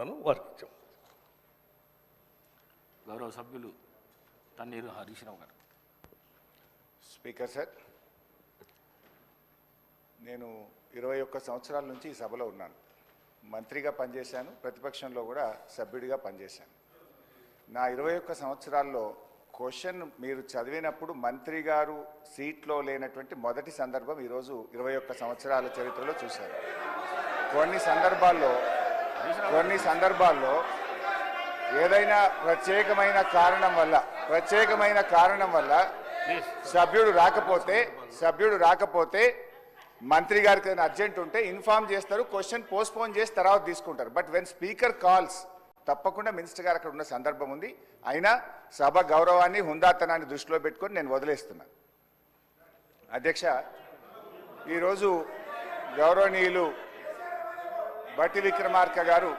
సమాధానం వారికి ఇచ్చాం గౌరవ సభ్యులు తన్నీరు హరీష్ రావు గారు. స్పీకర్ సార్ నేను ఇరవై ఒక్క సంవత్సరాల నుంచి ఈ సభలో ఉన్నాను. మంత్రిగా పనిచేశాను ప్రతిపక్షంలో కూడా సభ్యుడిగా పనిచేశాను. నా ఇరవై ఒక్క సంవత్సరాల్లో క్వశ్చన్ మీరు చదివినప్పుడు మంత్రి గారు సీట్లో లేనటువంటి మొదటి సందర్భం ఈరోజు ఇరవై ఒక్క సంవత్సరాల చరిత్రలో చూశారు కొన్ని సందర్భాల్లో కొన్ని సందర్భాల్లో ఏదైనా ప్రత్యేకమైన కారణం వల్ల ప్రత్యేకమైన కారణం వల్ల సభ్యుడు రాకపోతే సభ్యుడు రాకపోతే మంత్రి గారికి ఏదైనా అర్జెంట్ ఉంటే ఇన్ఫార్మ్ చేస్తారు క్వశ్చన్ పోస్ట్పోన్ చేసి తర్వాత తీసుకుంటారు. బట్ వెన్ స్పీకర్ కాల్స్ తప్పకుండా మినిస్టర్ గారు అక్కడ ఉన్న సందర్భం ఉంది. అయినా సభ గౌరవాన్ని హుందాతనాన్ని దృష్టిలో పెట్టుకొని నేను వదిలేస్తున్నాను అధ్యక్ష ఈరోజు గౌరవనీయులు బట్టి విక్రమార్క గారు